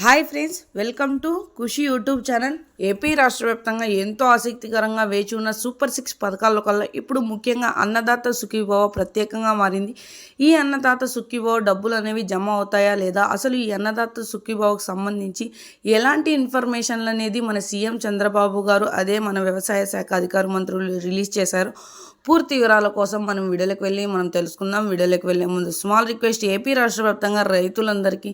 hi friends welcome to Khushi YouTube channel AP రాష్ట్ర వ్యాప్తంగా ఎంతో ఆసక్తికరంగా వేచి ఉన్న సూపర్ సిక్స్ పథకాల కల్లా ఇప్పుడు ముఖ్యంగా అన్నదాత సుఖీభవ ప్రత్యేకంగా మారింది. ఈ అన్నదాత సుఖీభవ డబ్బులు అనేవి జమ అవుతాయా లేదా? అసలు ఈ అన్నదాత సుఖీభవకు సంబంధించి ఎలాంటి ఇన్ఫర్మేషన్లు అనేది మన సీఎం చంద్రబాబు గారు అదే మన వ్యవసాయ శాఖ అధికార మంత్రులు రిలీజ్ చేశారు. పూర్తి వివరాల కోసం మనం విడలకు వెళ్ళి మనం తెలుసుకుందాం. విడలకు వెళ్ళే ముందు స్మాల్ రిక్వెస్ట్ ఏపీ రాష్ట్ర వ్యాప్తంగా రైతులందరికీ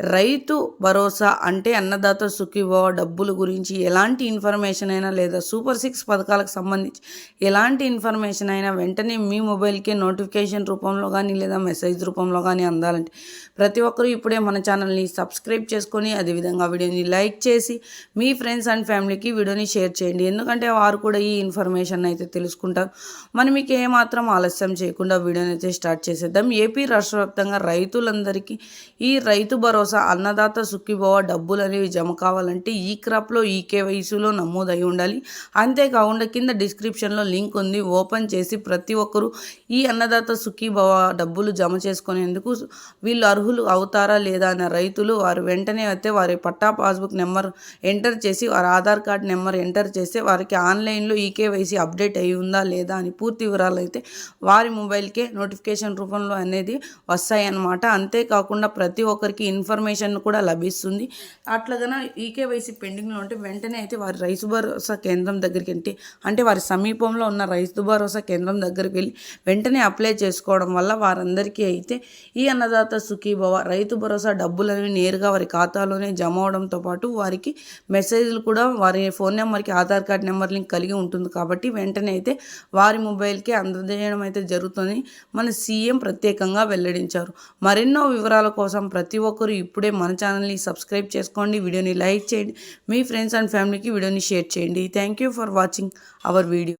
రైతు భరోసా అంటే అన్నదాత సుఖీభవ డబ్బుల గురించి ఎలాంటి ఇన్ఫర్మేషన్ అయినా లేదా సూపర్ సిక్స్ పథకాలకు సంబంధించి ఎలాంటి ఇన్ఫర్మేషన్ అయినా వెంటనే మీ మొబైల్కే నోటిఫికేషన్ రూపంలో కానీ లేదా మెసేజ్ రూపంలో కానీ అందాలంటే ప్రతి ఒక్కరూ ఇప్పుడే మన ఛానల్ని సబ్స్క్రైబ్ చేసుకొని అదేవిధంగా వీడియోని లైక్ చేసి మీ ఫ్రెండ్స్ అండ్ ఫ్యామిలీకి వీడియోని షేర్ చేయండి. ఎందుకంటే వారు కూడా ఈ ఇన్ఫర్మేషన్ అయితే తెలుసుకుంటారు. మనం మీకు ఏమాత్రం ఆలస్యం చేయకుండా వీడియోని అయితే స్టార్ట్ చేసేద్దాం. ఏపీ రాష్ట్ర వ్యాప్తంగా రైతులందరికీ ఈ రైతు భరోసా అన్నదాత సుఖీభవ డబ్బులు అనేవి జమ కావాలంటే ఈ క్రాప్లో ఈ కేవైసీలో నమోదై ఉండాలి. అంతేకాకుండా కింద డిస్క్రిప్షన్లో లింక్ ఉంది. ఓపెన్ చేసి ప్రతి ఒక్కరూ ఈ అన్నదాత సుఖీభవ డబ్బులు జమ చేసుకునేందుకు వీళ్ళు అర్హులు అవుతారా లేదా అనే రైతులు వారు వెంటనే అయితే వారి పట్టా పాస్బుక్ నెంబర్ ఎంటర్ చేసి వారి ఆధార్ కార్డ్ నెంబర్ ఎంటర్ చేస్తే వారికి ఆన్లైన్లో ఈకేవైసీ అప్డేట్ అయి ఉందా లేదా అని పూర్తి వివరాలు అయితే వారి మొబైల్కే నోటిఫికేషన్ రూపంలో అనేది వస్తాయి అన్నమాట అంతేకాకుండా ప్రతి ఒక్కరికి ఇన్ఫర్మేషన్ కూడా లభిస్తుంది. అట్లాగన ఈకేవైసీ పెండింగ్లో ఉంటే వెంటనే వెంటనే అయితే వారి రైతు భరోసా కేంద్రం దగ్గరికి అంటే అంటే వారి సమీపంలో ఉన్న రైతు భరోసా కేంద్రం దగ్గరికి వెళ్ళి వెంటనే అప్లై చేసుకోవడం వల్ల వారందరికీ అయితే ఈ అన్నదాత సుఖీభవ రైతు భరోసా డబ్బులనేవి నేరుగా వారి ఖాతాలోనే జమ అవడంతో పాటు వారికి మెసేజ్లు కూడా వారి ఫోన్ నెంబర్కి ఆధార్ కార్డ్ నెంబర్ లింక్ కలిగి ఉంటుంది కాబట్టి వెంటనే అయితే వారి మొబైల్కి అందజేయడం అయితే జరుగుతుంది మన సీఎం ప్రత్యేకంగా వెల్లడించారు. మరెన్నో వివరాల కోసం ప్రతి ఒక్కరూ ఇప్పుడే మన ఛానల్ని సబ్స్క్రైబ్ చేసుకోండి. వీడియోని లైక్ చేయండి. మీ ఫ్రెండ్స్ అండ్ ఫ్యామిలీకి వీడియోని షేర్ చేయండి. Thank you for watching our video